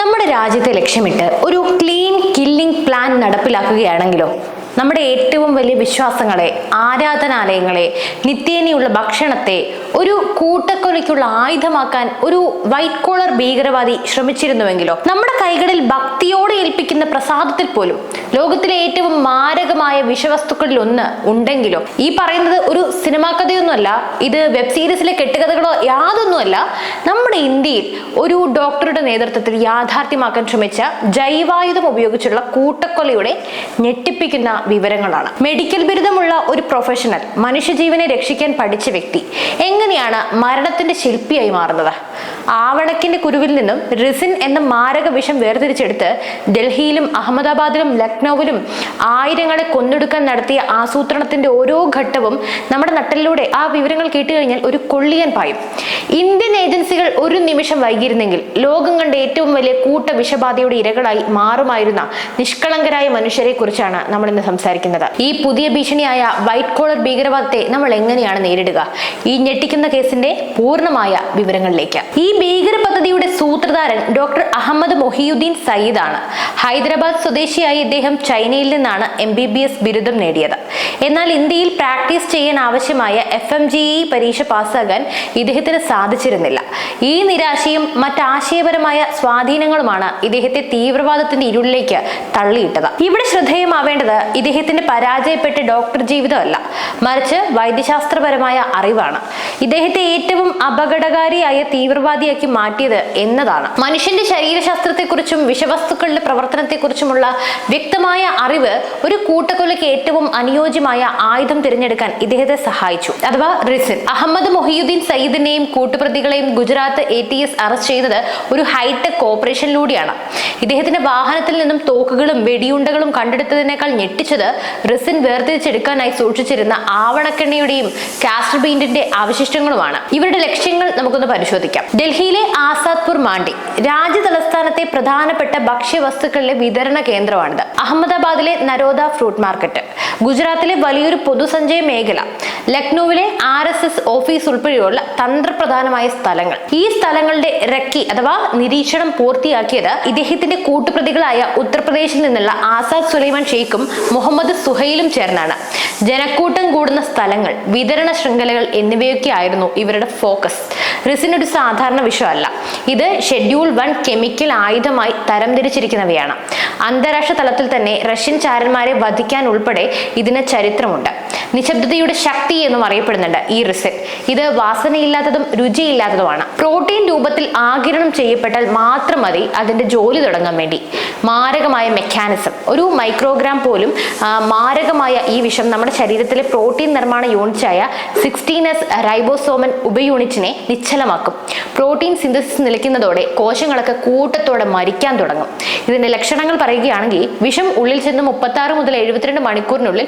നമ്മുടെ രാജ്യത്തെ ലക്ഷ്യമിട്ട് ഒരു ക്ലീൻ കില്ലിംഗ് പ്ലാൻ നടപ്പിലാക്കുകയാണെങ്കിലോ? നമ്മുടെ ഏറ്റവും വലിയ വിശ്വാസങ്ങളെ ആരാധനാലയങ്ങളെ നിത്യേനയുള്ള ഭക്ഷണത്തെ ഒരു കൂട്ടക്കൊലയ്ക്കുള്ള ആയുധമാക്കാൻ ഒരു വൈറ്റ് കോളർ ഭീകരവാദി ശ്രമിച്ചിരുന്നുവെങ്കിലോ നമ്മുടെ കൈകളിൽ ഭക്തിയോടെ ഏൽപ്പിക്കുന്ന പ്രസാദത്തിൽ പോലും ലോകത്തിലെ ഏറ്റവും മാരകമായ വിഷവസ്തുക്കളിൽ ഒന്ന് ഉണ്ടെങ്കിലോ ഈ പറയുന്നത് ഒരു സിനിമാ കഥയൊന്നുമല്ല ഇത് വെബ് സീരീസിലെ കെട്ടുകഥകളോ യാതൊന്നുമല്ല നമ്മുടെ ഇന്ത്യയിൽ ഒരു ഡോക്ടറുടെ നേതൃത്വത്തിൽ യാഥാർത്ഥ്യമാക്കാൻ ശ്രമിച്ച ജൈവായുധം ഉപയോഗിച്ചുള്ള കൂട്ടക്കൊലയുടെ ഞെട്ടിപ്പിക്കുന്ന വിവരങ്ങളാണ്. മെഡിക്കൽ ബിരുദമുള്ള ഒരു പ്രൊഫഷണൽ മനുഷ്യജീവനെ രക്ഷിക്കാൻ പഠിച്ച വ്യക്തി എങ്ങനെയാണ് മരണത്തിന്റെ ശില്പിയായി മാറുന്നത്? ആവണക്കിന്റെ കുരുവിൽ നിന്നും റിസിൻ എന്ന മാരക വിഷം വേർതിരിച്ചെടുത്ത് ഡൽഹിയിലും അഹമ്മദാബാദിലും ലക്നൌവിലും ആയിരങ്ങളെ കൊന്നെടുക്കാൻ നടത്തിയ ആസൂത്രണത്തിന്റെ ഓരോ ഘട്ടവും നമ്മുടെ നട്ടലിലൂടെ ആ വിവരങ്ങൾ കേട്ടുകഴിഞ്ഞാൽ ഒരു കൊള്ളിയൻ പായും. ഇന്ത്യൻ ഏജൻസികൾ ഒരു നിമിഷം വൈകിയിരുന്നെങ്കിൽ ലോകം കണ്ട ഏറ്റവും വലിയ കൂട്ട വിഷബാധയുടെ ഇരകളായി മാറുമായിരുന്ന നിഷ്കളങ്കരായ മനുഷ്യരെ കുറിച്ചാണ് നമ്മൾ ഇന്ന് സംസാരിക്കുന്നത്. ഈ പുതിയ ഭീഷണിയായ വൈറ്റ് കോളർ ഭീകരവാദത്തെ നമ്മൾ എങ്ങനെയാണ് നേരിടുക? ഈ ഞെട്ടിക്കുന്ന കേസിന്റെ പൂർണമായ വിവരങ്ങളിലേക്ക്. ഈ ഭീകര പദ്ധതിയുടെ സൂത്രധാരൻ ഡോക്ടർ അഹമ്മദ് മൊഹിയുദ്ദീൻ സയ്യിദ് ആണ് ഹൈദരാബാദ് സ്വദേശിയായി ഇദ്ദേഹം ചൈനയിൽ നിന്നാണ് എം ബി ബി എസ് ബിരുദം നേടിയത്. എന്നാൽ ഇന്ത്യയിൽ പ്രാക്ടീസ് ചെയ്യാൻ ആവശ്യമായ എഫ് എം ജി ഇ പരീക്ഷ പാസ്സാകാൻ ഇദ്ദേഹത്തിന് സാധിച്ചിരുന്നില്ല. ഈ നിരാശയും മറ്റാശയപരമായ സ്വാധീനങ്ങളുമാണ് ഇദ്ദേഹത്തെ തീവ്രവാദത്തിന്റെ ഇരുളിലേക്ക് തള്ളിയിട്ടത്. ഇവിടെ ശ്രദ്ധേയമാവേണ്ടത് ഇദ്ദേഹത്തിന്റെ പരാജയപ്പെട്ട ഡോക്ടർ ജീവിതമല്ല മറിച്ച് വൈദ്യശാസ്ത്രപരമായ അറിവാണ്. ഇദ്ദേഹത്തെ ഏറ്റവും അപകടകാരിയായ തീവ്രവാദിയാക്കി മാറ്റിയത് എന്നതാണ്. മനുഷ്യന്റെ ശരീരശാസ്ത്രത്തെക്കുറിച്ചും വിഷവസ്തുക്കളുടെ പ്രവർത്തനത്തെക്കുറിച്ചുമുള്ള വ്യക്തമായ അറിവ് ഒരു കൂട്ടക്കൊലയ്ക്ക് ഏറ്റവും അനുയോജ്യമായ ആയുധം തിരഞ്ഞെടുക്കാൻ ഇദ്ദേഹത്തെ സഹായിച്ചു. അഥവാ റിസിൻ. അഹമ്മദ് മൊഹിയുദ്ദീൻ സയ്യിദിനെയും കൂട്ടുപ്രതികളെയും Gujarat A T S arrest ചെയ്തത് ഒരു ഹൈടെക് ഓപ്പറേഷനിലൂടെയാണ്. ഇദ്ദേഹത്തിന്റെ വാഹനത്തിൽ നിന്നും തോക്കുകളും വെടിയുണ്ടകളും കണ്ടെടുത്തതിനേക്കാൾ ഞെട്ടിച്ചത് റിസിൻ വേർതിരിച്ചെടുക്കാനായി സൂക്ഷിച്ചിരുന്ന ആവണക്കെണ്ണയുടെയും കാസ്റ്റർ ബീൻഡിന്റെ അവശിഷ്ടങ്ങളുമാണ്. ഇവരുടെ ലക്ഷ്യങ്ങൾ നമുക്കൊന്ന് പരിശോധിക്കാം. ഡൽഹിയിലെ ആസാദ്പൂർ മാണ്ടി രാജ്യ തലസ്ഥാനത്തെ പ്രധാനപ്പെട്ട ഭക്ഷ്യവസ്തുക്കളുടെ വിതരണ കേന്ദ്രമാണിത്. അഹമ്മദാബാദിലെ നരോദ ഫ്രൂട്ട് മാർക്കറ്റ്. ഗുജറാത്തിലെ വലിയൊരു പൊതുസഞ്ചയ മേഖല. ലക്നൌവിലെ ആർ എസ് എസ് ഓഫീസ് ഉൾപ്പെടെയുള്ള തന്ത്രപ്രധാനമായ സ്ഥലങ്ങൾ. ഈ സ്ഥലങ്ങളുടെ റക്കി അഥവാ നിരീക്ഷണം പൂർത്തിയാക്കിയത് ഇദ്ദേഹത്തിന്റെ കൂട്ടുപ്രതികളായ ഉത്തർപ്രദേശിൽ നിന്നുള്ള ആസാദ് സുലൈമാൻ ഷെയ്ഖും മുഹമ്മദ് സുഹൈലും ചേർന്നാണ്. ജനക്കൂട്ടം കൂടുന്ന സ്ഥലങ്ങൾ വിതരണ ശൃംഖലകൾ എന്നിവയൊക്കെ ആയിരുന്നു ഇവരുടെ ഫോക്കസ്. റിസിൻ ഒരു സാധാരണ വിഷയമല്ല. ഇത് ഷെഡ്യൂൾ വൺ കെമിക്കൽ ആയുധമായി തരംതിരിച്ചിരിക്കുന്നവയാണ്. അന്താരാഷ്ട്ര തലത്തിൽ തന്നെ റഷ്യൻ ചാരന്മാരെ വധിക്കാൻ ഉൾപ്പെടെ ഇതിന് ചരിത്രമുണ്ട്. നിശബ്ദതയുടെ ശക്തി എന്നും അറിയപ്പെടുന്നുണ്ട് ഈ റിസെറ്റ് ഇത് വാസനയില്ലാത്തതും രുചിയില്ലാത്തതുമാണ്. പ്രോട്ടീൻ രൂപത്തിൽ ആകിരണം ചെയ്യപ്പെട്ടാൽ മാത്രം മതി അതിന്റെ ജോലി തുടങ്ങാൻ വേണ്ടി. മാരകമായ മെക്കാനിസം ഒരു മൈക്രോഗ്രാം പോലും മാരകമായ ഈ വിഷം നമ്മുടെ ശരീരത്തിലെ പ്രോട്ടീൻ നിർമ്മാണ യൂണിറ്റായ സിക്സ്റ്റീനസ് റൈബോസോമൻ ഉപയൂണിറ്റിനെ നിശ്ചലമാക്കും. പ്രോട്ടീൻ സിന്തസിസ് നിലയ്ക്കുന്നതോടെ കോശങ്ങളൊക്കെ കൂട്ടത്തോടെ മരിക്കാൻ തുടങ്ങും. ഇതിന്റെ ലക്ഷണങ്ങൾ പറയുകയാണെങ്കിൽ വിഷം ഉള്ളിൽ ചെന്ന് മുപ്പത്തി ആറ് മുതൽ എഴുപത്തിരണ്ട് മണിക്കൂറിനുള്ളിൽ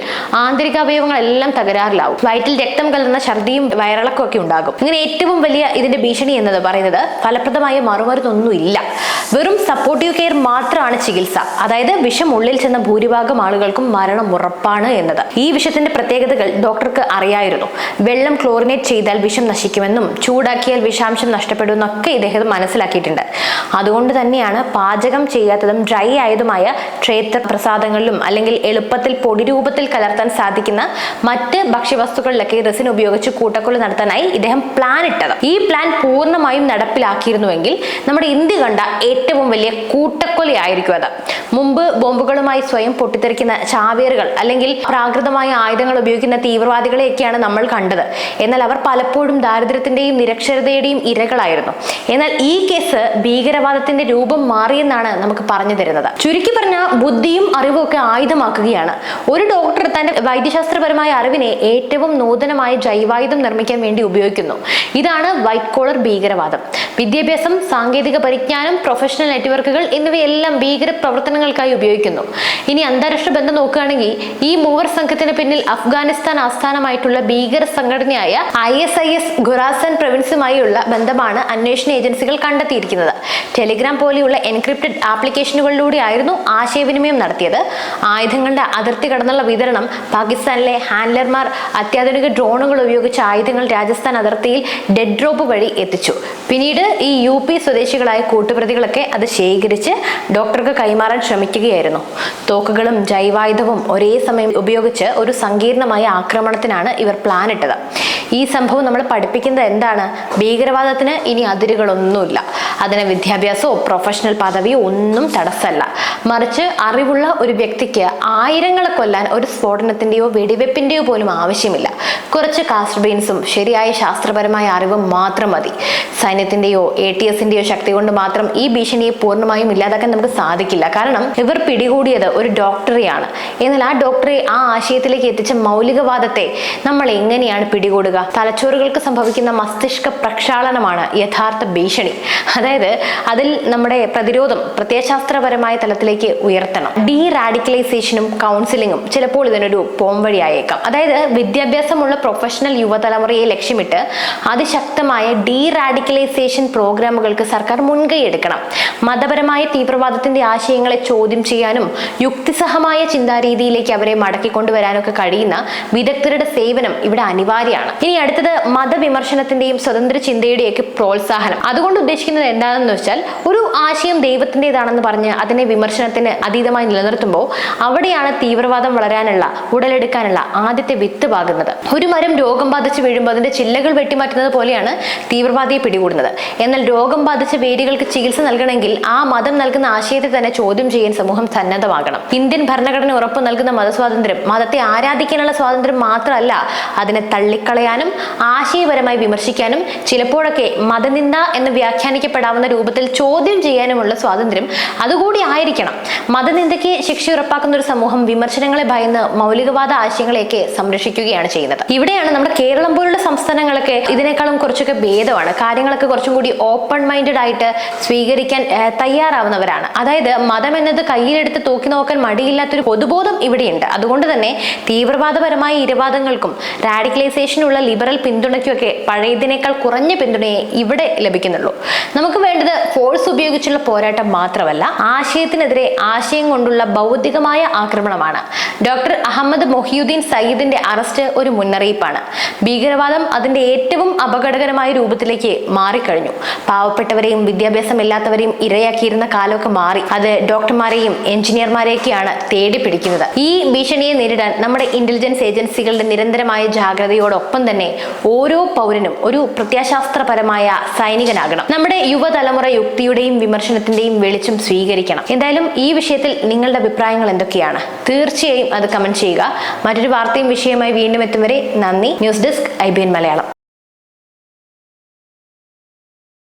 ആന്തരികാവയവങ്ങളെല്ലാം തകരാറിലാവും. വയറ്റിൽ രക്തം കലർന്ന ഛർദിയും വയറിളക്കും ഒക്കെ ഉണ്ടാകും. ഇങ്ങനെ ഏറ്റവും വലിയ ഇതിന്റെ ഭീഷണി എന്നത് പറയുന്നത് ഫലപ്രദമായ മറുമരുന്നൊന്നും ഇല്ല വെറും സപ്പോർട്ടീവ് കെയർ മാത്രമാണ് ചികിത്സ. അതായത് വിഷം ഉള്ളിൽ ചെന്ന ഭൂരിഭാഗം ആളുകൾക്കും മരണം ഉറപ്പാണ് എന്നത്. ഈ വിഷത്തിന്റെ പ്രത്യേകതകൾ ഡോക്ടർക്ക് അറിയായിരുന്നു. വെള്ളം ക്ലോറിനേറ്റ് ചെയ്താൽ വിഷം നശിക്കുമെന്നും ചൂടാക്കിയാൽ വിഷാംശം നഷ്ടപ്പെടുമെന്നൊക്കെ ഇദ്ദേഹം മനസ്സിലാക്കിയിട്ടുണ്ട്. അതുകൊണ്ട് തന്നെയാണ് പാചകം ചെയ്യാത്തതും ഡ്രൈ ആയതുമായ ക്ഷേത്ര പ്രസാദങ്ങളിലും അല്ലെങ്കിൽ എളുപ്പത്തിൽ പൊടി രൂപത്തിൽ കലർത്താൻ സാധിക്കുന്ന മറ്റ് ഭക്ഷ്യവസ്തുക്കളിലൊക്കെ റെസിൻ ഉപയോഗിച്ച് കൂട്ടക്കൊല നടത്താനായി ഇദ്ദേഹം പ്ലാൻ ഇട്ടത്. ഈ പ്ലാൻ പൂർണമായും നടപ്പിലാക്കിയിരുന്നുവെങ്കിൽ നമ്മുടെ ഇന്ത്യ കണ്ട ഏറ്റവും വലിയ കൂട്ടക്കൊലയായിരിക്കും അത്. മുമ്പ് ബോംബുകളുമായി സ്വയം പൊട്ടിത്തെറിക്കുന്ന ചാവേറുകൾ അല്ലെങ്കിൽ പ്രാകൃതമായ ആയുധങ്ങൾ ഉപയോഗിക്കുന്ന തീവ്രവാദികളെയൊക്കെയാണ് നമ്മൾ കണ്ടത്. എന്നാൽ അവർ പലപ്പോഴും ദാരിദ്ര്യത്തിന്റെയും നിരക്ഷരതയുടെയും ഇരകളായിരുന്നു. എന്നാൽ ഈ കേസ് ഭീകരവാദത്തിന്റെ രൂപം മാറിയെന്നാണ് നമുക്ക് പറഞ്ഞു തരുന്നത്. ചുരുക്കി പറഞ്ഞ ബുദ്ധിയും അറിവും ഒക്കെ ആയുധമാക്കുകയാണ്. ഒരു ഡോക്ടർ തന്റെ വൈദ്യശാസ്ത്രപരമായ അറിവിനെ ഏറ്റവും നൂതനമായ ജൈവായുധം നിർമ്മിക്കാൻ വേണ്ടി ഉപയോഗിക്കുന്നു. ഇതാണ് വൈറ്റ് കോളർ ഭീകരവാദം. വിദ്യാഭ്യാസം സാങ്കേതിക പരിജ്ഞാനം പ്രൊഫഷണൽ നെറ്റ്വർക്കുകൾ എന്നിവയെല്ലാം ഭീകര പ്രവർത്തനങ്ങൾ ആക്രമണങ്ങൾക്കായി ഉപയോഗിക്കുന്നു. ഇനി അന്താരാഷ്ട്ര ബന്ധം നോക്കുകയാണെങ്കിൽ ഈ മൂവർ സംഘത്തിന് പിന്നിൽ അഫ്ഗാനിസ്ഥാൻ ആസ്ഥാനമായിട്ടുള്ള ഭീകര സംഘടനയായ I S I S Khorasan പ്രവിൻസുമായുള്ള ബന്ധമാണ് അന്വേഷണ ഏജൻസികൾ കണ്ടെത്തിയിരിക്കുന്നത്. ടെലിഗ്രാം പോലെയുള്ള എൻക്രിപ്റ്റഡ് ആപ്ലിക്കേഷനുകളിലൂടെ ആയിരുന്നു ആശയവിനിമയം നടത്തിയത്. ആയുധങ്ങളുടെ അതിർത്തി കടന്നുള്ള വിതരണം പാകിസ്ഥാനിലെ ഹാൻഡലർമാർ അത്യാധുനിക ഡ്രോണുകൾ ഉപയോഗിച്ച ആയുധങ്ങൾ രാജസ്ഥാൻ അതിർത്തിയിൽ ഡെഡ് ഡ്രോപ്പ് വഴി എത്തിച്ചു. പിന്നീട് ഈ യു പി സ്വദേശികളായ കൂട്ടുപ്രതികളൊക്കെ അത് ശേഖരിച്ച് ഡോക്ടർക്ക് കൈമാറാൻ ശ്രമിക്കുകയായിരുന്നു. തോക്കുകളും ജൈവായുധവും ഒരേ സമയം ഉപയോഗിച്ച് ഒരു സങ്കീർണമായ ആക്രമണത്തിനാണ് ഇവർ പ്ലാൻ ഇട്ടത്. ഈ സംഭവം നമ്മൾ പഠിപ്പിക്കുന്നത് എന്താണ്? ഭീകരവാദത്തിന് ഇനി അതിരുകളൊന്നുമില്ല. അതിന് വിദ്യാഭ്യാസമോ പ്രൊഫഷണൽ പദവിയോ ഒന്നും തടസ്സമല്ല. മറിച്ച് അറിവുള്ള ഒരു വ്യക്തിക്ക് ആയിരങ്ങളെ കൊല്ലാൻ ഒരു സ്ഫോടനത്തിന്റെയോ വെടിവെപ്പിന്റെയോ പോലും ആവശ്യമില്ല. കുറച്ച് കാസ്റ്റ് ബെയിൻസും ശരിയായ ശാസ്ത്രപരമായ അറിവും മാത്രം മതി. സൈന്യത്തിന്റെയോ എ ടി എസിന്റെയോ ശക്തി കൊണ്ട് മാത്രം ഈ ഭീഷണിയെ പൂർണമായും ഇല്ലാതാക്കാൻ നമുക്ക് സാധിക്കില്ല. കാരണം ഇവർ പിടികൂടിയത് ഒരു ഡോക്ടറെയാണ്. എന്നാൽ ആ ഡോക്ടറെ ആ ആശയത്തിലേക്ക് എത്തിച്ച മൗലികവാദത്തെ നമ്മൾ എങ്ങനെയാണ് പിടികൂടുക? തലച്ചോറുകൾക്ക് സംഭവിക്കുന്ന മസ്തിഷ്ക പ്രക്ഷാളനമാണ് യഥാർത്ഥ ഭീഷണി. അതായത് അതിൽ നമ്മുടെ പ്രതിരോധം പ്രത്യയശാസ്ത്രപരമായ തലത്തിലേക്ക് ഉയർത്തണം. ഡീ റാഡിക്കലൈസേഷനും കൗൺസിലിങ്ങും ചിലപ്പോൾ ഇതിനൊരു പോംവഴിയായേക്കാം അതായത് വിദ്യാഭ്യാസമുള്ള പ്രൊഫഷണൽ യുവതലമുറയെ ലക്ഷ്യമിട്ട് അതിശക്തമായ ഡീ റാഡിക്കലൈസേഷൻ പ്രോഗ്രാമുകൾക്ക് സർക്കാർ മുൻകൈ എടുക്കണം. മതപരമായ തീവ്രവാദത്തിന്റെ ആശയങ്ങളെ ചോദ്യം ചെയ്യാനും യുക്തിസഹമായ ചിന്താരീതിയിലേക്ക് അവരെ മടക്കിക്കൊണ്ടുവരാനൊക്കെ കഴിയുന്ന വിദഗ്ധരുടെ സേവനം ഇവിടെ അനിവാര്യമാണ്. ഇനി അടുത്തത് മതവിമർശനത്തിന്റെയും സ്വതന്ത്ര ചിന്തയുടെയൊക്കെ പ്രോത്സാഹനം. അതുകൊണ്ട് ഉദ്ദേശിക്കുന്നത് എന്താണെന്ന് വെച്ചാൽ ഒരു ആശയം ദൈവത്തിന്റെതാണെന്ന് പറഞ്ഞ് അതിനെ വിമർശനത്തിന് അതീതമായി നിലനിർത്തുമ്പോൾ അവിടെയാണ് തീവ്രവാദം വളരാനുള്ള ഉടലെടുക്കാനുള്ള ആദ്യത്തെ വിത്ത് പാകുന്നത്. ഒരു മരം രോഗം ബാധിച്ച് വീഴുമ്പോൾ അതിന്റെ ചില്ലകൾ വെട്ടിമാറ്റുന്നത് പോലെയാണ് തീവ്രവാദിയെ പിടികൂടുന്നത്. എന്നാൽ രോഗം ബാധിച്ച വേരുകൾക്ക് ചികിത്സ നൽകണമെങ്കിൽ ആ മതം നൽകുന്ന ആശയത്തെ തന്നെ ചോദ്യം ചെയ്യാൻ സമൂഹം സന്നദ്ധമാകണം. ഇന്ത്യൻ ഭരണഘടന ഉറപ്പ് നൽകുന്ന മതസ്വാതന്ത്ര്യം മതത്തെ ആരാധിക്കാനുള്ള സ്വാതന്ത്ര്യം മാത്രമല്ല അതിനെ തള്ളിക്കളയാനും ആശയപരമായി വിമർശിക്കാനും ചിലപ്പോഴൊക്കെ മതനിന്ദ എന്ന് വ്യാഖ്യാനിക്കപ്പെടാവുന്ന രൂപത്തിൽ ചോദ്യം ചെയ്യാനുമുള്ള സ്വാതന്ത്ര്യം അതുകൂടി ആയിരിക്കണം. മതനിന്ദയ്ക്ക് ശിക്ഷ ഉറപ്പാക്കുന്ന ഒരു സമൂഹം വിമർശനങ്ങളെ ഭയന്ന് മൗലികവാദ ആശയങ്ങളെയൊക്കെ സംരക്ഷിക്കുകയാണ് ചെയ്യുന്നത്. ഇവിടെയാണ് നമ്മുടെ കേരളം പോലുള്ള സംസ്ഥാനങ്ങളൊക്കെ ഇതിനേക്കാളും കുറച്ചൊക്കെ ഭേദമാണ്. കാര്യങ്ങളൊക്കെ കുറച്ചും കൂടി ഓപ്പൺ മൈൻഡഡ് ആയിട്ട് സ്വീകരിക്കാൻ തയ്യാറാവുന്നവരാണ്. അതായത് മതം എന്നത് കയ്യിലെടുത്ത് തൂക്കി നോക്കാൻ മടിയില്ലാത്തൊരു പൊതുബോധം ഇവിടെയുണ്ട്. അതുകൊണ്ട് തന്നെ തീവ്രവാദപരമായ ഇരവാദങ്ങൾക്കും റാഡിക്കലൈസേഷനുള്ള ലിബറൽ പിന്തുണയ്ക്കുമൊക്കെ പഴയതിനേക്കാൾ കുറഞ്ഞ പിന്തുണയെ ഇവിടെ ലഭിക്കുന്നുള്ളൂ. നമുക്ക് വേണ്ടത് ഫോഴ്സ് ഉപയോഗിച്ചുള്ള പോരാട്ടം മാത്രമല്ല ആശയത്തിനെതിരെ ആശയം കൊണ്ടുള്ള ബൗദ്ധികമായ ആക്രമണമാണ്. ഡോക്ടർ അഹമ്മദ് മൊഹിയുദ്ദീൻ സയ്യിദിന്റെ അറസ്റ്റ് ഒരു മുന്നറിയിപ്പാണ്. ഭീകരവാദം അതിന്റെ ഏറ്റവും അപകടകരമായ രൂപത്തിലേക്ക് മാറിക്കഴിഞ്ഞു. പാവപ്പെട്ടവരെയും വിദ്യാഭ്യാസമില്ലാത്തവരെയും ഇരയാക്കിയിരുന്ന കാലമൊക്കെ മാറി. അത് ഡോക്ടർമാരെയും എഞ്ചിനീയർമാരെയൊക്കെയാണ് തേടി പിടിക്കുന്നത് ഈ ഭീഷണിയെ നേരിടാൻ നമ്മുടെ ഇന്റലിജൻസ് ഏജൻസികളുടെ നിരന്തരമായ ജാഗ്രതയോടൊപ്പം തന്നെ ഓരോ പൗരനും ഒരു പ്രത്യാശാസ്ത്രപരമായ സൈനികനാകണം. നമ്മുടെ യുവതലമുറ യുക്തിയുടെയും വിമർശനത്തിന്റെയും വെളിച്ചം സ്വീകരിക്കണം. എന്തായാലും ഈ വിഷയത്തിൽ നിങ്ങളുടെ അഭിപ്രായങ്ങൾ എന്തൊക്കെയാണ്? തീർച്ചയായും അത് കമന്റ് ചെയ്യുക. മറ്റൊരു വാർത്തയും വിഷയമായി വീണ്ടും എത്തും വരെ നന്ദി. News desk I Malayalam.